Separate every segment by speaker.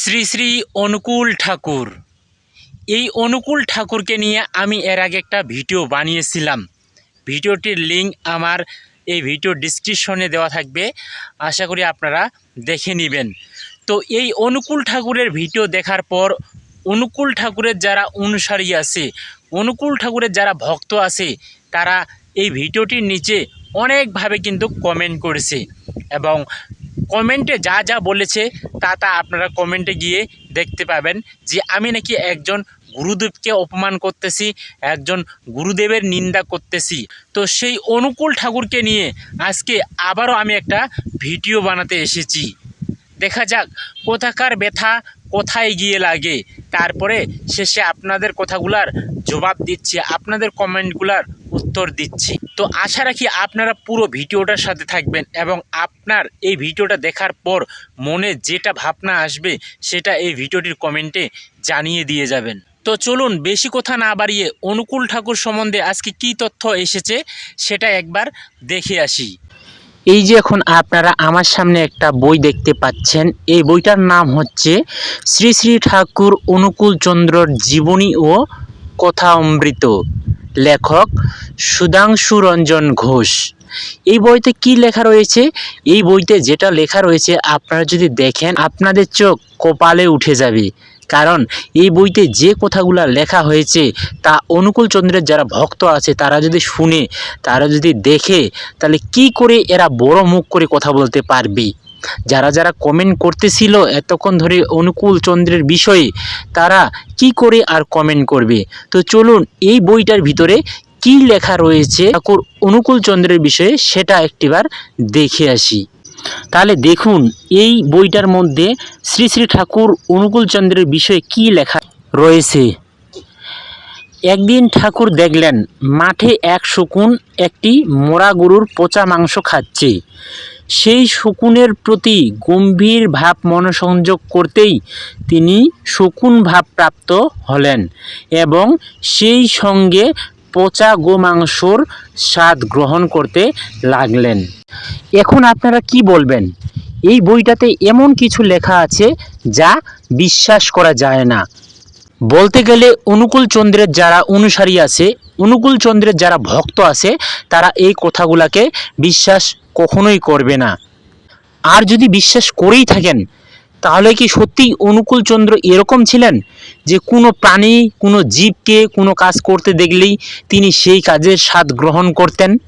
Speaker 1: শ্রী শ্রী অনুকূল ঠাকুর। এই অনুকূল ঠাকুরকে নিয়ে আমি এর আগে একটা ভিডিও বানিয়েছিলাম। ভিডিওটির লিঙ্ক আমার এই ভিডিও ডিসক্রিপশনে দেওয়া থাকবে। আশা করি আপনারা দেখে নেবেন। তো এই অনুকূল ঠাকুরের ভিডিও দেখার পর অনুকূল ঠাকুরের যারা অনুসারী আছে, অনুকূল ঠাকুরের যারা ভক্ত আছে, তারা এই ভিডিওটির নিচে অনেকভাবে কিন্তু কমেন্ট করেছে। এবং কমেন্টে যা যা বলেছে, তা তা আপনারা কমেন্টে গিয়ে দেখতে পাবেন যে আমি নাকি একজন গুরুদেবকে অপমান করতেছি, একজন গুরুদেবের নিন্দা করতেছি। তো সেই অনুকূল ঠাকুরকে নিয়ে আজকে আবারও আমি একটা ভিডিও বানাতে এসেছি। দেখা যাক কোথাকার ব্যথা কোথায় গিয়ে লাগে। তারপরে শেষে আপনাদের কথাগুলার জবাব দিচ্ছি, আপনাদের কমেন্টগুলার উত্তর দিচ্ছি। তো আশা রাখি আপনারা পুরো ভিডিওটার সাথে থাকবেন এবং আপনার এই ভিডিওটা দেখার পর মনে যেটা ভাবনা আসবে সেটা এই ভিডিওটির কমেন্টে জানিয়ে দিয়ে যাবেন। তো চলুন বেশি কথা না বাড়িয়ে অনুকূল ঠাকুর সম্বন্ধে আজকে কী তথ্য এসেছে সেটা একবার দেখে আসি। এই যে এখন আপনারা আমার সামনে একটা বই দেখতে পাচ্ছেন। এই বইটার নাম হচ্ছে শ্রী শ্রী ঠাকুর অনুকূল চন্দ্রর জীবনী ও কথা অমৃত। লেখক সুধাংশু রঞ্জন ঘোষ। এই বইতে কি লেখা রয়েছে? এই বইতে যেটা লেখা রয়েছে, আপনারা যদি দেখেন, আপনাদের চোখ কপালে উঠে যাবে। কারণ এই বইতে যে কথাগুলো লেখা হয়েছে, তা অনুকূল চন্দ্রের যারা ভক্ত আছে, তারা যদি শুনে, তারা যদি দেখে, তাহলে কি করে এরা বড় মুখ করে কথা বলতে পারবে? যারা যারা কমেন্ট করতেছিল এতক্ষণ ধরে অনুকূল চন্দ্রের বিষয়ে, তারা কি করে আর কমেন্ট করবে? তো চলুন এই বইটার ভিতরে কি লেখা রয়েছে? ঠাকুর অনুকূল চন্দ্রের বিষয়ে সেটা একটিবার দেখে আসি। তাহলে দেখুন, এই বইটার মধ্যে শ্রী শ্রী ঠাকুর অনুকূল চন্দ্রের বিষয়ে কি লেখা রয়েছে? একদিন ঠাকুর দেখলেন, মাঠে এক শকুন একটি মোরা গরুর পচা মাংস খাচ্ছে। সেই শকুনের প্রতি গম্ভীর ভাব মনোসংযোগ করতেই তিনি শকুন ভাব প্রাপ্ত হলেন এবং সেই সঙ্গে পচা গোমাংসর স্বাদ গ্রহণ করতে লাগলেন। এখন আপনারা কি বলবেন? এই বইটাতে এমন কিছু লেখা আছে যা বিশ্বাস করা যায় না। বলতে গেলে অনুকূল চন্দ্রের যারা অনুসারী আছে, অনুকূল চন্দ্রের যারা ভক্ত আছে, তারা এই কথাগুলাকে বিশ্বাস কখনোই করবে না। আর যদি বিশ্বাস করেই থাকেন, তাহলে কি সত্যিই অনুকূল চন্দ্র এরকম ছিলেন যে কোনো প্রাণী, কোনো জীবকে কোনো কাজ করতে দেখলেই তিনি সেই কাজের স্বাদ গ্রহণ করতেন?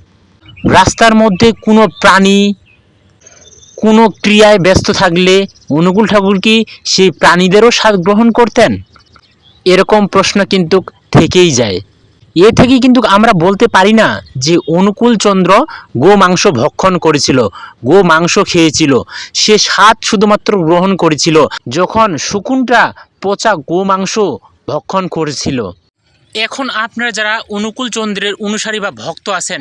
Speaker 1: রাস্তার মধ্যে কোনো প্রাণী, কোনো ক্রিয়ায় ব্যস্ত থাকলে অনুকূল ঠাকুর কি সেই প্রাণীদেরও স্বাদ গ্রহণ করতেন? এরকম প্রশ্ন কিন্তু থেকেই যায়। এ থেকে কিন্তু আমরা বলতে পারি না যে অনুকূল চন্দ্র গো মাংস ভক্ষণ করেছিল, গো মাংস খেয়েছিল। সে স্বাদ শুধুমাত্র গ্রহণ করেছিল যখন শকুনটা পচা গো মাংস ভক্ষণ করেছিল। এখন আপনারা যারা অনুকূল চন্দ্রের অনুসারী বা ভক্ত আছেন,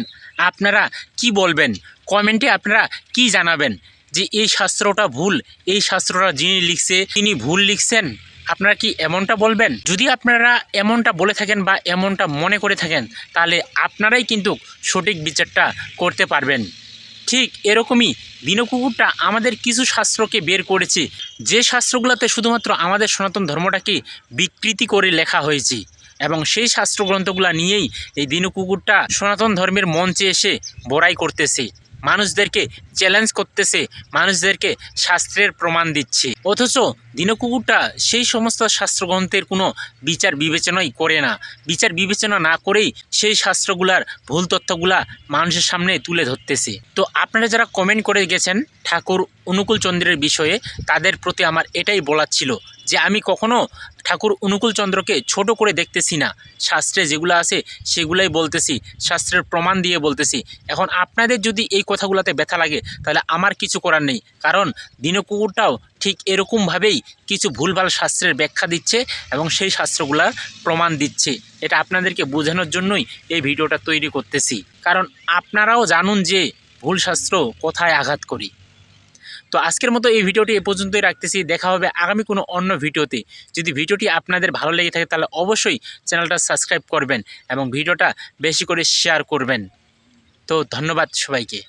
Speaker 1: আপনারা কি বলবেন? কমেন্টে আপনারা কি জানাবেন? যে এই শাস্ত্রটা ভুল, এই শাস্ত্রটা যিনি লিখছে, তিনি ভুল লিখছেন? আপনারা কি এমনটা বলবেন? যদি আপনারা এমনটা বলে থাকেন বা এমনটা মনে করে থাকেন, তাহলে আপনারাই কিন্তু সঠিক বিচারটা করতে পারবেন। ঠিক এরকমই দিনকুকুরটা আমাদের কিছু শাস্ত্রকে বের করেছে। যে শাস্ত্রগুলোতে শুধুমাত্র আমাদের সনাতন ধর্মটাকে বিকৃতি করে লেখা হয়েছে এবং সেই শাস্ত্রগ্রন্থগুলো নিয়েই এই দিনকুকুরটা সনাতন ধর্মের মঞ্চে এসে বড়াই করতেছে। মানুষদেরকে চ্যালেঞ্জ করতেছে, মানুষদেরকে শাস্ত্রের প্রমাণ দিচ্ছে। অথচ দিনকুকুরটা সেই সমস্ত শাস্ত্রগ্রন্থের কোনো বিচার বিবেচনাই করে না। বিচার বিবেচনা না করেই সেই শাস্ত্রগুলার ভুল তথ্যগুলা মানুষের সামনে তুলে ধরতেছে। তো আপনারা যারা কমেন্ট করে গেছেন ঠাকুর অনুকূল চন্দ্রের বিষয়ে, তাদের প্রতি আমার এটাই বলার ছিল। যে আমি কখনো ঠাকুর অনুকূল চন্দ্রকে ছোট করে দেখতেছি না। শাস্ত্রে যেগুলো আছে, সেগুলাই বলতেছি, শাস্ত্রের প্রমাণ দিয়ে বলতেছি। এখন আপনাদের যদি এই কথাগুলোতে ব্যথা লাগে, তাহলে আমার কিছু করার নেই। কারণ দিনকুকুরটাও ঠিক এরকমভাবেই কিছু ভুলভাল শাস্ত্রের ব্যাখ্যা দিচ্ছে এবং সেই শাস্ত্রগুলার প্রমাণ দিচ্ছে। এটা আপনাদেরকে বোঝানোর জন্যই এই ভিডিওটা তৈরি করতেছি। কারণ আপনারাও জানুন যে ভুল শাস্ত্র কোথায় আঘাত করি। তো আজকের মতো এই ভিডিওটি এ পর্যন্তই রাখতেছি। দেখা হবে আগামী কোনো অন্য ভিডিওতে। যদি ভিডিওটি আপনাদের ভালো লেগে থাকে তাহলে অবশ্যই চ্যানেলটা সাবস্ক্রাইব করবেন এবং ভিডিওটা বেশি করে শেয়ার করবেন। তো ধন্যবাদ সবাইকে।